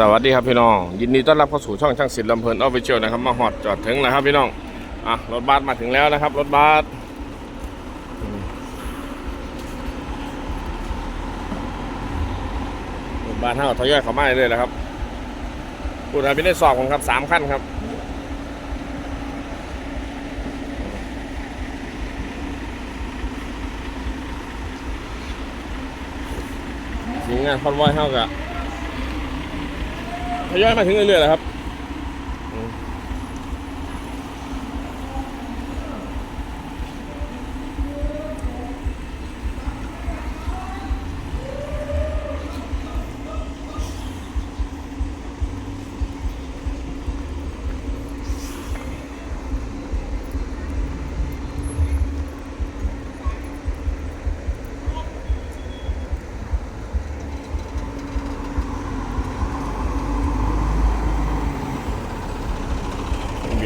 สวัสดีครับพี่น้อง ยินดีต้อนรับเข้าสู่ช่องช่างศิลป์ลำเพลินออฟฟิเชียลนะครับมาฮอดจอดถึงแล้วครับพี่น้องอะรถบัสมาถึงแล้วนะครับ รถบัสรถบัสเท่าทยอยเข้ามาเรื่อยๆแล้วครับผู้ทำพิได้สอบผมครับสามขั้นครับทีมงานคอนวอยเท่ากับ ยอยมาถึงเรื่อยๆแล้วครับ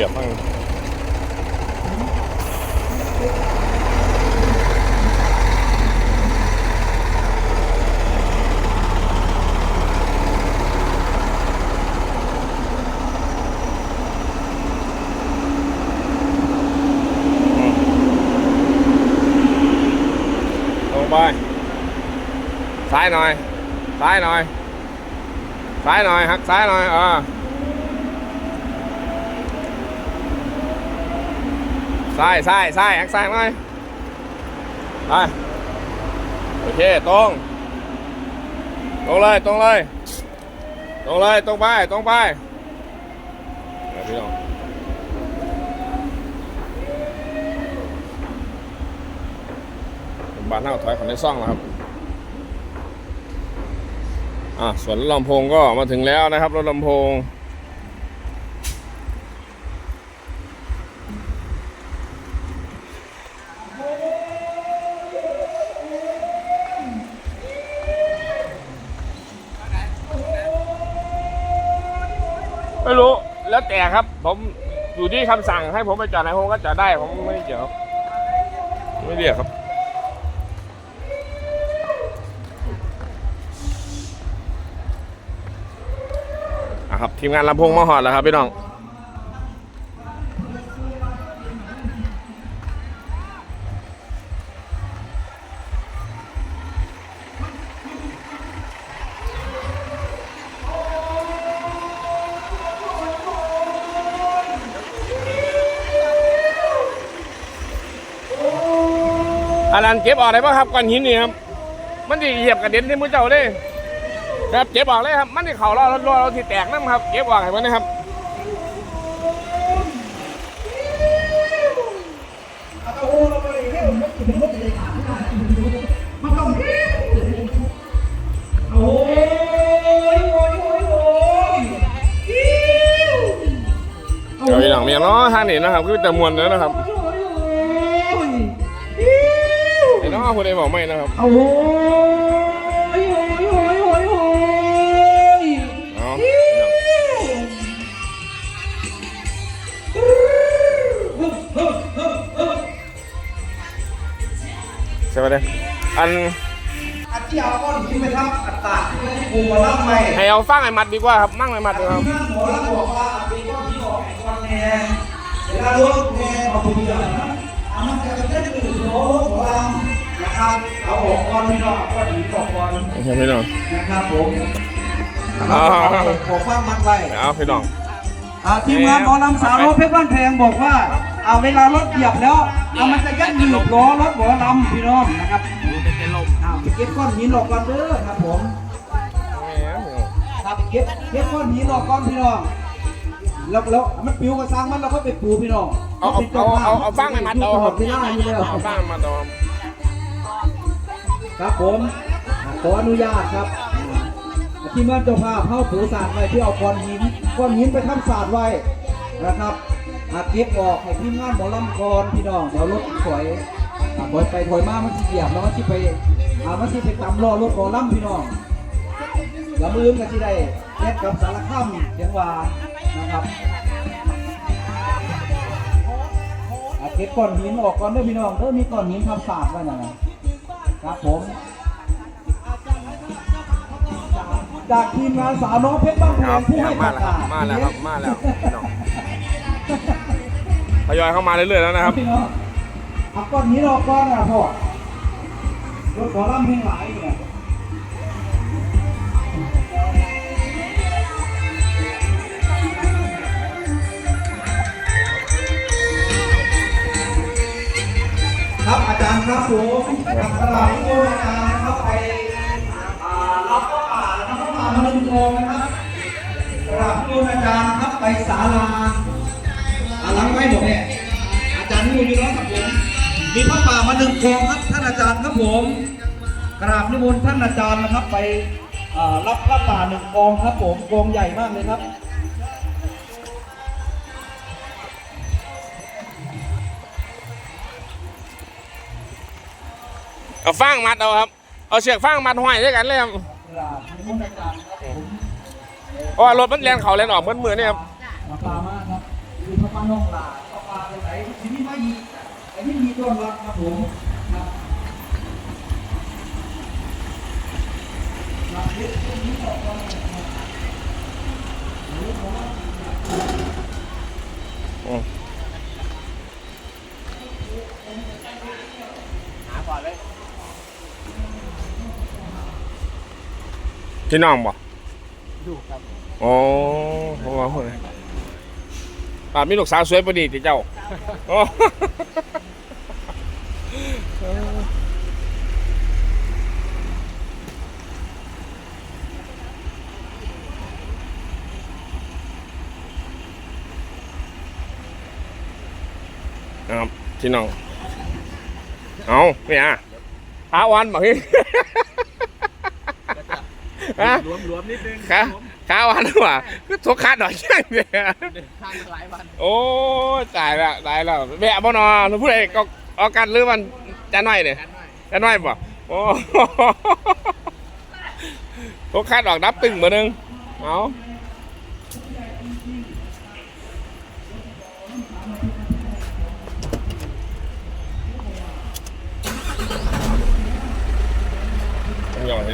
เบียดฟังอืมลงไปซ้ายหน่อย ซ้ายหน่อยซ้ายหน่อยหักซ้ายหน่อยเออซ้ายซ้ายซ้ายหักซ้ายหน่อยไปโอเคตรงตรงเลยตรงเลยตรงเลยตรงไปตรงไปเอาพี่น้องบ้านเน่าถอยของในซ่องแล้วครับอะส่วนลำโพงก็มาถึงแล้วนะครับรถลำโพง ไม่รู้แล้วแต่ครับ ผมอยู่ที่คำสั่งให้ผมไปจอดไหนผมก็จอดได้ผมไม่เกี่ยวไม่เรียกครับอะครับทีมงานลำพงมาหอดแล้วครับพี่น้อง อันนั้นเก็บออกได้ป่ะครับก้อนหินนี่ครับ มันจะเหยียบกระเด็นที่มือเจ้าเลยครับเก็บออกเลยครับ มันที่เข่าเราเราเราที่แตกน้ำครับ เก็บออกให้มันนะครับโอ้ยโอ้ยโอ้ยโอ้ยอิ๊วเดี๋ยวอีหลังเมียเนาะท่างนี้นะครับ คือแต่มวนแล้วนะครับ วไอ้น้องคนใดบอกไม่นะครับ โอ้ยโอ้ยโอ้ยโอ้ยโอ้ยเอาอิ๊วใช่ไหมเด้ออันอาที่เอาก้อนหินไปทำอัตตาไม่ได้ปูมาล่ำใหม่ให้เอาฟังไอ้มัดดีกว่าครับมั่งไอ้มัดดีกว่าครับที่นั่นหมอแล้วบอกว่าเป็นก้อนหินออกไอ้ก้อนแน่เวลารถแน่เอาไปเยอะนะอะมันจะกระเด็นไปถึงโน้ตของเรา นะครับเอาออกก้อนไม่รอดก้อนหินออกก้อนใช่พี่น้องนะครับผมอ่าขอฟังมัดไว้เอาพี่น้องอ่าทีมงานหมอลำสาวรถเพชรบ้านแพงบอกว่าเอาเวลารถเหยียบแล้วเอามันจะยัดหนีบล้อรถหมอลำพี่น้องนะครับเอาไปเก็บก้อนหินออกก่อนเด้อครับผมครับเก็บเก็บก้อนหินออกก่อนพี่น้องแล้วแล้วมันปิวกระซังมันเราก็ไปปูพี่น้องเอาเอาเอาเอาเอาฟังไอ้มัดเอาเอาครับไม่ได้อยู่แล้วเอาฟังไอ้มัดเอา ครับผมขออนุญาตครับที่เมื่อเจ้าภาพเข้าปูศาสตร์ไว้ที่เอาก้อนหินก้อนหินไปทำศาสตร์ไว้นะครับอาเก็บออกให้ทีมงานหมอลำกรพี่น้องเดี๋ยวรถถอยถอยไปถอยมามันสิเหยียบแล้วมันสิไปอามันสิไปตำล้อรถหมอลำพี่น้องแล้วมือมันก็สิได้แยกกับสารคามเสียงว่านะครับอาเก็บก้อนหินออกก่อนเด้อพี่น้องเด้อมีก้อนหินทำศาสตร์ไว้นั่นน่ะ ครับผม จากทีมงานสาวน้องเพชรบ้านแพครังบผู้ให้ปมาระแล้วคการับศมาแล้วครับมาแล้วพี่น้องทยอยเข้ามาเรื่อยๆแล้วนะครับพี่น้องเอาก้อนนี้รอก้อนอะพ่อรถขอล่ำเพลงหลายเนี่ยครับอาจารย์ครับผม กับตลาดโกอาจารย์นะครับไปรับข้าวป่านะครับข้าวป่ามาหนึ่งกองนะครับตลาดโกอาจารย์ครับไปศาลาหลังไม่หมดเนี่ยอาจารย์นี่อยู่แล้วครับผมมีพระป่ามาหนึ่งกองครับท่านอาจารย์ครับผมกราบนิมนต์ท่านอาจารย์นะครับ ไปรับพระป่าหนึ่งกองครับผมกองใหญ่มากเลยครับ เอาฟางมัดเอาครับ เอาเชือกฟางมัดห้อยด้วยกันเลยครับกราบนิมนต์อรย์ครับผมเพราะว่ารถมันแล่นเขาแล่นออกเหมือนมือเนี่ยครับปลามากครับคือพระปาน้องลาปลาไปไหนที่นี่ไม่มีไอ้นี่มีต้อนรับครับผมครับรับเยอะตรงนี้ออกมา พี่น้องบ่ดูครับอ๋อเพราะว่าคนป่ามีลูกสาวสวยปานนีติเจ้าอ๋อนะครับพี่น้อง เอาไม่อะพาวันบอกพี่ ฮะรวมรวมนิดนึงขาขาวันหรือเปล่าคือทุกขาดอกช่างเนี่ยทางหลายวันโอ้ยตายละตายแล้วแวะบ่นอนผู้ใดก็เอากันหรือมันจะน้อยเนี่ยกันหน่อยจะน้อยบ่โอ้ทุกขาดอกนับตึงมานึงเอา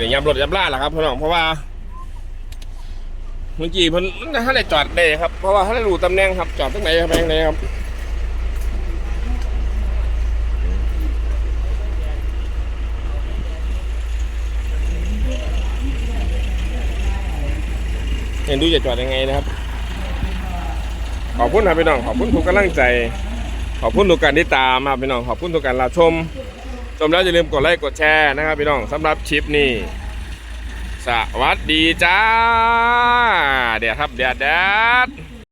ต้องยอมห้ได้ยับรถยับล่าแหละครับพี่น้องเพราะว่าเมื่อกี้เพิ่นถ้าได้จอดได้ครับ เพราะว่าถ้าได้รู้ตำแหน่งครับ จอดตรงไหนครับไปทางไหนครับเห็นดูจะจอดยังไงนะครับ ขอบคุณครับพี่น้อง ขอบคุณทุกกำลังใจ ขอบคุณทุกการที่ตามครับพี่น้อง ขอบคุณทุกการรับชม ชมแล้วอย่าลืมกดไลค์กดแชร์นะครับพี่น้องสำหรับคลิปนี้ สวัสดีจ้า เดี๋ยวครับเดี๋ยวเดี๋ยว